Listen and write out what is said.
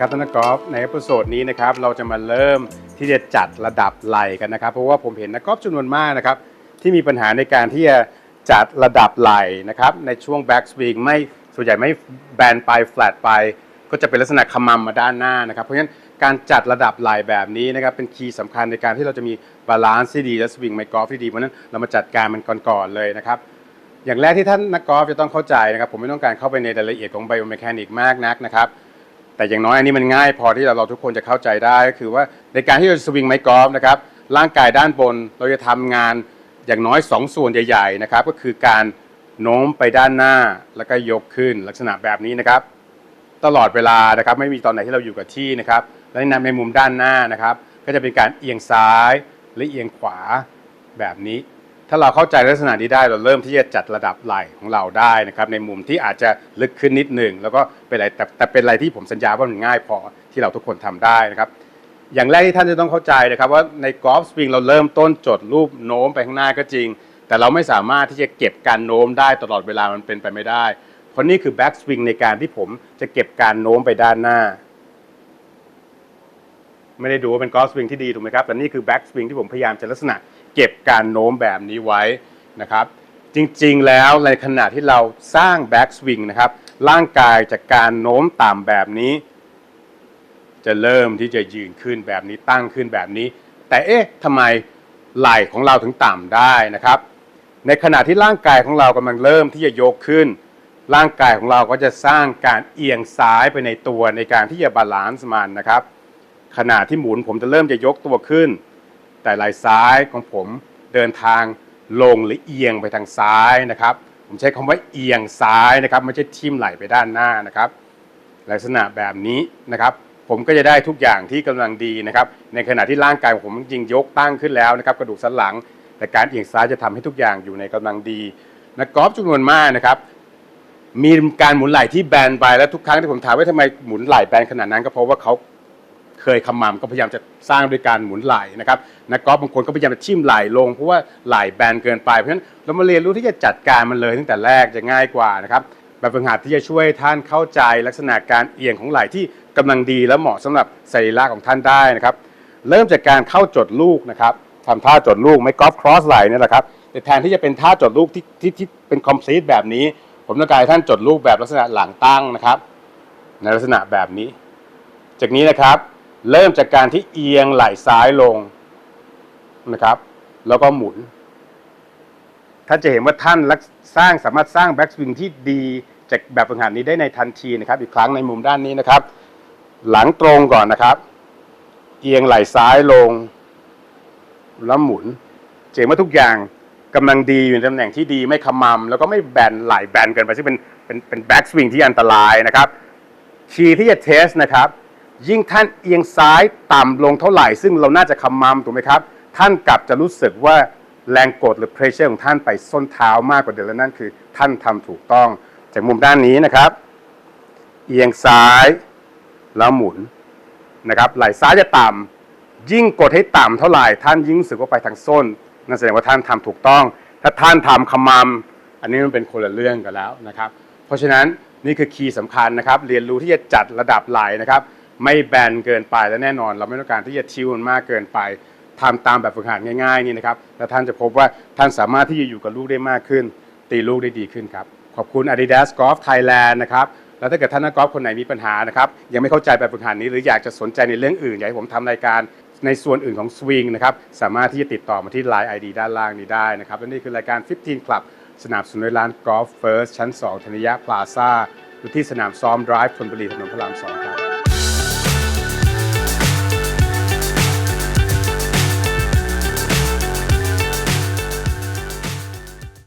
ครับท่านนักกอล์ฟในเอพิโซดนี้นะครับเราจะมาเริ่มที่จะจัดระดับไหลกันนะครับ เพราะว่าผมเห็นนักกอล์ฟจำนวนมากนะครับ ที่มีปัญหาในการที่จะจัดระดับไหลนะครับ ในช่วงแบ็กสวิงไม่ส่วนใหญ่ไม่แบนไปแฟลตไป ก็จะเป็นลักษณะขมำมาด้านหน้านะครับ เพราะฉะนั้นการจัดระดับไหลแบบนี้นะครับเป็นคีย์สำคัญในการที่เราจะมีบาลานซ์ที่ดีและสวิงไมค์กอล์ฟที่ดีเพราะฉะนั้นเรามาจัดการมันก่อนๆเลยนะครับอย่างแรกที่ท่านนักกอล์ฟจะต้องเข้าใจนะครับผมไม่ต้องการเข้าไปในรายละเอียดของไบโอเมคานิกมากนักนะครับ แต่อย่างน้อยอันนี้มันง่ายพอที่เราทุกคนจะเข้าใจได้ก็คือว่าในการที่เราจะสวิงไมค์กอล์ฟนะครับร่างกายด้านบนเราจะทำงานอย่างน้อย 2 ส่วนใหญ่ๆนะครับก็คือการโน้มไปด้านหน้าแล้วก็ยกขึ้นลักษณะแบบนี้นะครับ ตลอดเวลานะครับไม่มีตอนไหนที่เราอยู่กับที่นะครับและในในมุมด้านหน้านะครับ ก็จะเป็นการเอียงซ้ายและเอียงขวาแบบนี้ ถ้าเราเข้าใจลักษณะนี้ได้เราเริ่มที่จะจัดระดับไหลของเราได้นะครับในมุมที่อาจจะลึกขึ้นนิดหนึ่งแล้วก็เป็นอะไรแต่แต่เป็นอะไรที่ผมสัญญาว่ามันง่ายพอที่เราทุกคนทำได้นะครับอย่างแรกที่ท่านจะต้องเข้าใจนะครับว่าในกอล์ฟสวิงเราเริ่มต้นจดรูปโน้มไปข้างหน้าก็จริง แต่เราไม่สามารถที่จะเก็บการโน้มได้ตลอดเวลามันเป็นไปไม่ได้ เพราะนี่คือแบ็กสวิงในการที่ผมจะเก็บการโน้มไปด้านหน้า ไม่ได้ดูว่าเป็นกอล์ฟสวิงที่ดีถูกไหมครับแต่นี่คือแบ็กสวิงที่ผมพยายามจะลักษณะ เก็บการโน้มแบบนี้ไว้นะครับ จริงๆแล้วในขณะที่เราสร้างแบ็กสวิงนะครับ ร่างกายจากการโน้มต่ำแบบนี้ จะเริ่มที่จะยืนขึ้นแบบนี้ตั้งขึ้นแบบนี้ แต่เอ๊ะทำไมไหล่ของเราถึงต่ำได้นะครับ ในขณะที่ร่างกายของเรากำลังเริ่มที่จะยกขึ้น ร่างกายของเราก็จะสร้างการเอียงซ้ายไปในตัวในการที่จะบาลานซ์มันนะครับ ขณะที่หมุนผมจะเริ่มจะยกตัวขึ้น แต่ไหล่ซ้ายของผมเดินทางลงหรือเอียงไปทางซ้ายนะครับ ผมใช้คำว่าเอียงซ้ายนะครับไม่ใช่ทิ่มไหลไปด้านหน้านะครับ ลักษณะแบบนี้นะครับ ผมก็จะได้ทุกอย่างที่กำลังดีนะครับ ในขณะที่ร่างกายของผมจริงยกตั้งขึ้นแล้วนะครับ กระดูกสันหลัง แต่การเอียงซ้ายจะทำให้ทุกอย่างอยู่ในกำลังดีนักกอล์ฟจำนวนมากนะครับมีการหมุนไหล่ที่แบนไปแล้วทุกครั้งที่ผมถามว่าทำไมหมุนไหล่แบนขนาดนั้นก็เพราะว่าเขา เคยขมำก็พยายามจะสร้างด้วยการหมุนไหล่นะครับนักกอล์ฟบางคนก็พยายามจะทิ่มไหล่ลงเพราะว่าไหล่แบนเกินไปเพราะฉะนั้นเรามาเรียนรู้ที่จะจัดการมันเลยตั้งแต่แรกจะง่ายกว่านะครับแบบฝึกหัดที่จะช่วยท่านเข้าใจลักษณะการเอียงของไหล่ที่กำลังดีและเหมาะสำหรับสรีระของท่านได้นะครับ เริ่มจากการเข้าจดลูกนะครับทำท่าจดลูกไม่กอล์ฟครอสไหล่นี่แหละครับแต่แทนที่จะเป็นท่าจดลูกที่ที่ที่เป็นคอมพลีทแบบนี้ ผมต้องการท่านจดลูกแบบลักษณะหลังตั้งนะครับ ในลักษณะแบบนี้ จากนี้นะครับ เริ่มจากการที่เอียงไหล่ซ้ายลงนะครับ แล้วก็หมุน ท่านจะเห็นว่าท่านรักสร้างสามารถสร้างแบ็กสวิงที่ดีจากแบบฝึกหัดนี้ได้ในทันทีนะครับ อีกครั้งในมุมด้านนี้นะครับ หลังตรงก่อนนะครับ เอียงไหล่ซ้ายลง แล้วหมุนเห็นว่าทุกอย่างกำลังดีอยู่ในตำแหน่งที่ดีไม่ขมำแล้วก็ไม่แบนไหล่แบนเกินไปซึ่งเป็นเป็นเป็นแบ็กสวิงที่อันตรายนะครับคีย์ที่จะเทสนะครับ ยิ่งท่านเอียงซ้ายต่ำลงเท่าไหร่ ซึ่งเราน่าจะขมำถูกไหมครับ ท่านกลับจะรู้สึกว่าแรงกดหรือ pressure ของท่านไปส้นเท้ามากกว่าเดิมและนั่นคือท่านทำถูกต้อง จากมุมด้านนี้นะครับ เอียงซ้ายแล้วหมุนนะครับไหล่ซ้ายจะต่ำยิ่งกดให้ต่ำเท่าไหร่ท่านยิ่งรู้สึกว่าไปทางส้นนั่นแสดงว่าท่านทำถูกต้อง ถ้าท่านทำขมำอันนี้มันเป็นคนละเรื่องกันแล้วนะครับ เพราะฉะนั้นนี่คือคีย์สำคัญนะครับ เรียนรู้ที่จะจัดระดับไหลนะครับ ไม่แบนเกินไปและแน่นอน เราไม่ต้องการที่จะทิวมันมากเกินไปทำตามแบบฝึกหัดง่ายๆนี่นะครับแล้วท่านจะพบว่าท่านสามารถที่จะอยู่กับลูกได้มากขึ้น ตีลูกได้ดีขึ้นครับ ขอบคุณ Adidas Golf Thailand นะครับแล้วถ้าเกิดท่านนักกอล์ฟคนไหนมีปัญหานะครับยังไม่เข้าใจแบบฝึกหัดนี้หรืออยากจะสนใจในเรื่องอื่นอยากให้ผมทำรายการในส่วนอื่นของสวิงนะครับสามารถที่จะติดต่อมาที่ Line ID ด้านล่างนี้ได้นะครับและนี่คือรายการ 15 Club สนับสนุนโดยร้าน Golf First ชั้น 2 ธนิยะพลาซ่าอยู่ที่สนามซ้อม Drive ธนบุรีถนนพระราม2ครับ